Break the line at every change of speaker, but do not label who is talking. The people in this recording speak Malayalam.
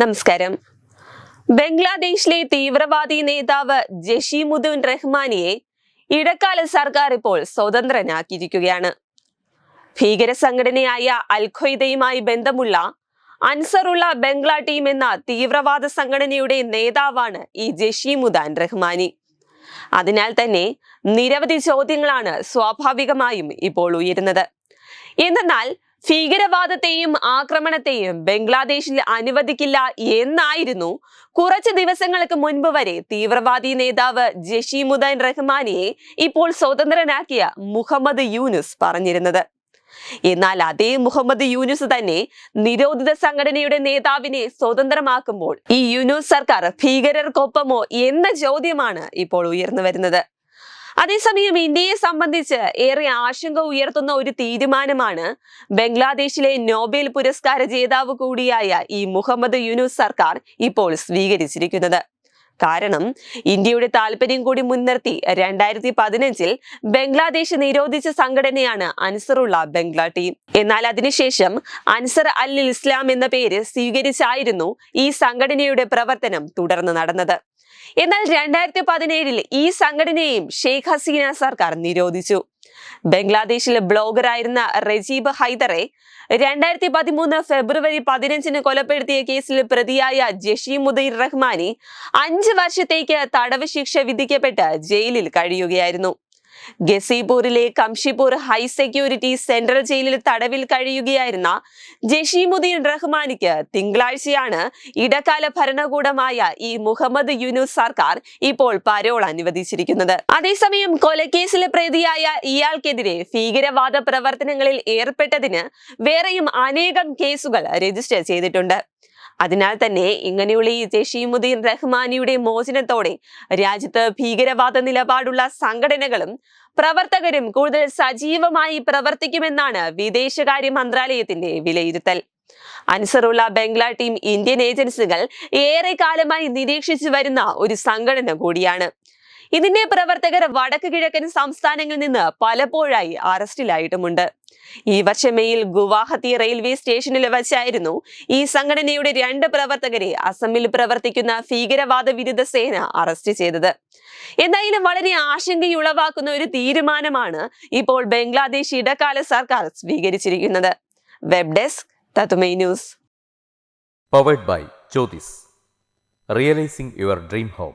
നമസ്കാരം. ബംഗ്ലാദേശിലെ തീവ്രവാദി നേതാവ് ജഷീമുദ്ദീൻ റഹ്മാനിയെ ഇടക്കാല സർക്കാർ ഇപ്പോൾ സ്വതന്ത്രനാക്കിയിരിക്കുകയാണ്. ഭീകര സംഘടനയായ അൽഖയ്ദയുമായി ബന്ധമുള്ള അൻസറുള്ള ബംഗ്ലാ ടീം എന്ന തീവ്രവാദ സംഘടനയുടെ നേതാവാണ് ഈ ജഷീമുദാൻ റഹ്മാനി. അതിനാൽ തന്നെ നിരവധി ചോദ്യങ്ങളാണ് സ്വാഭാവികമായും ഇപ്പോൾ ഉയരുന്നത്. എന്തെന്നാൽ ഭീകരവാദത്തെയും ആക്രമണത്തെയും ബംഗ്ലാദേശിൽ അനുവദിക്കില്ല എന്നായിരുന്നു കുറച്ച് ദിവസങ്ങൾക്ക് മുൻപ് വരെ തീവ്രവാദി നേതാവ് ജഷീമുദ്ദീൻ റഹ്മാനിയെ ഇപ്പോൾ സ്വതന്ത്രനാക്കിയ മുഹമ്മദ് യൂനുസ് പറഞ്ഞിരുന്നത്. എന്നാൽ അതേ മുഹമ്മദ് യൂനുസ് തന്നെ നിരോധിത സംഘടനയുടെ നേതാവിനെ സ്വതന്ത്രമാക്കുമ്പോൾ ഈ യൂനുസ് സർക്കാർ ഭീകരർക്കൊപ്പമോ എന്ന ചോദ്യമാണ് ഇപ്പോൾ ഉയർന്നു വരുന്നത്. അതേസമയം ഇന്ത്യയെ സംബന്ധിച്ച് ഏറെ ആശങ്ക ഉയർത്തുന്ന ഒരു തീരുമാനമാണ് ബംഗ്ലാദേശിലെ നോബൽ പുരസ്കാര ജേതാവ് കൂടിയായ ഈ മുഹമ്മദ് യൂനുസ് സർക്കാർ ഇപ്പോൾ സ്വീകരിച്ചിരിക്കുന്നത്. കാരണം ഇന്ത്യയുടെ താല്പര്യം കൂടി മുൻനിർത്തി രണ്ടായിരത്തി പതിനഞ്ചിൽ ബംഗ്ലാദേശ് നിരോധിച്ച സംഘടനയാണ് അൻസറുള്ള ബംഗ്ലാ ടീം. എന്നാൽ അതിനുശേഷം അൻസർ അൽ ഇസ്ലാം എന്ന പേര് സ്വീകരിച്ചായിരുന്നു ഈ സംഘടനയുടെ പ്രവർത്തനം തുടർന്ന് നടന്നത്. എന്നാൽ രണ്ടായിരത്തി പതിനേഴിൽ ഈ സംഘടനയെയും ഷെയ്ഖ് ഹസീന സർക്കാർ നിരോധിച്ചു. ബംഗ്ലാദേശിലെ ബ്ലോഗറായിരുന്ന റജീബ് ഹൈദറെ രണ്ടായിരത്തി പതിമൂന്ന് ഫെബ്രുവരി പതിനഞ്ചിന് കൊലപ്പെടുത്തിയ കേസിൽ പ്രതിയായ ജഷീമുദ്ദീൻ റഹ്മാനി അഞ്ച് വർഷത്തേക്ക് തടവ് ശിക്ഷ വിധിക്കപ്പെട്ട് ജയിലിൽ കഴിയുകയായിരുന്നു. ഗസീപൂരിലെ കംഷിപൂർ ഹൈ സെക്യൂരിറ്റി സെൻട്രൽ ജയിലിൽ തടവിൽ കഴിയുകയായിരുന്ന ജഷീമുദ്ദീൻ റഹ്മാനിക്ക് തിങ്കളാഴ്ചയാണ് ഇടക്കാല ഭരണകൂടമായ ഈ മുഹമ്മദ് യൂനുസ് സർക്കാർ ഇപ്പോൾ പരോൾ അനുവദിച്ചിരിക്കുന്നത്. അതേസമയം കൊലക്കേസിലെ പ്രതിയായ ഇയാൾക്കെതിരെ ഭീകരവാദ പ്രവർത്തനങ്ങളിൽ ഏർപ്പെട്ടതിന് വേറെയും അനേകം കേസുകൾ രജിസ്റ്റർ ചെയ്തിട്ടുണ്ട്. അതിനാൽ തന്നെ ഇങ്ങനെയുള്ള ഈ ജഷീമുദ്ദീൻ റഹ്മാനിയുടെ മോചനത്തോടെ രാജ്യത്ത് ഭീകരവാദ നിലപാടുള്ള സംഘടനകളും പ്രവർത്തകരും കൂടുതൽ സജീവമായി പ്രവർത്തിക്കുമെന്നാണ് വിദേശകാര്യ മന്ത്രാലയത്തിന്റെ വിലയിരുത്തൽ. അൻസറുള്ള ബംഗ്ലാ ടീം ഇന്ത്യൻ ഏജൻസികൾ ഏറെ കാലമായി നിരീക്ഷിച്ചു വരുന്ന ഒരു സംഘടന കൂടിയാണ്. ഇതിന്റെ പ്രവർത്തകർ വടക്ക് കിഴക്കൻ സംസ്ഥാനങ്ങളിൽ നിന്ന് പലപ്പോഴായി അറസ്റ്റിലായിട്ടുമുണ്ട്. ഈ വർഷം മെയിൽ ഗുവാഹത്തി റെയിൽവേ സ്റ്റേഷനിൽ വച്ചായിരുന്നു ഈ സംഘടനയുടെ രണ്ട് പ്രവർത്തകരെ അസമിൽ പ്രവർത്തിക്കുന്ന ഭീകരവാദ വിരുദ്ധ സേന അറസ്റ്റ് ചെയ്തത്. എന്തായാലും വളരെ ആശങ്കയുളവാക്കുന്ന ഒരു തീരുമാനമാണ് ഇപ്പോൾ ബംഗ്ലാദേശ് ഇടക്കാല സർക്കാർ സ്വീകരിച്ചിരിക്കുന്നത്. വെബ് ഡെസ്ക് തത്തുമൈ news.
Powered by Jyothis realising your dream home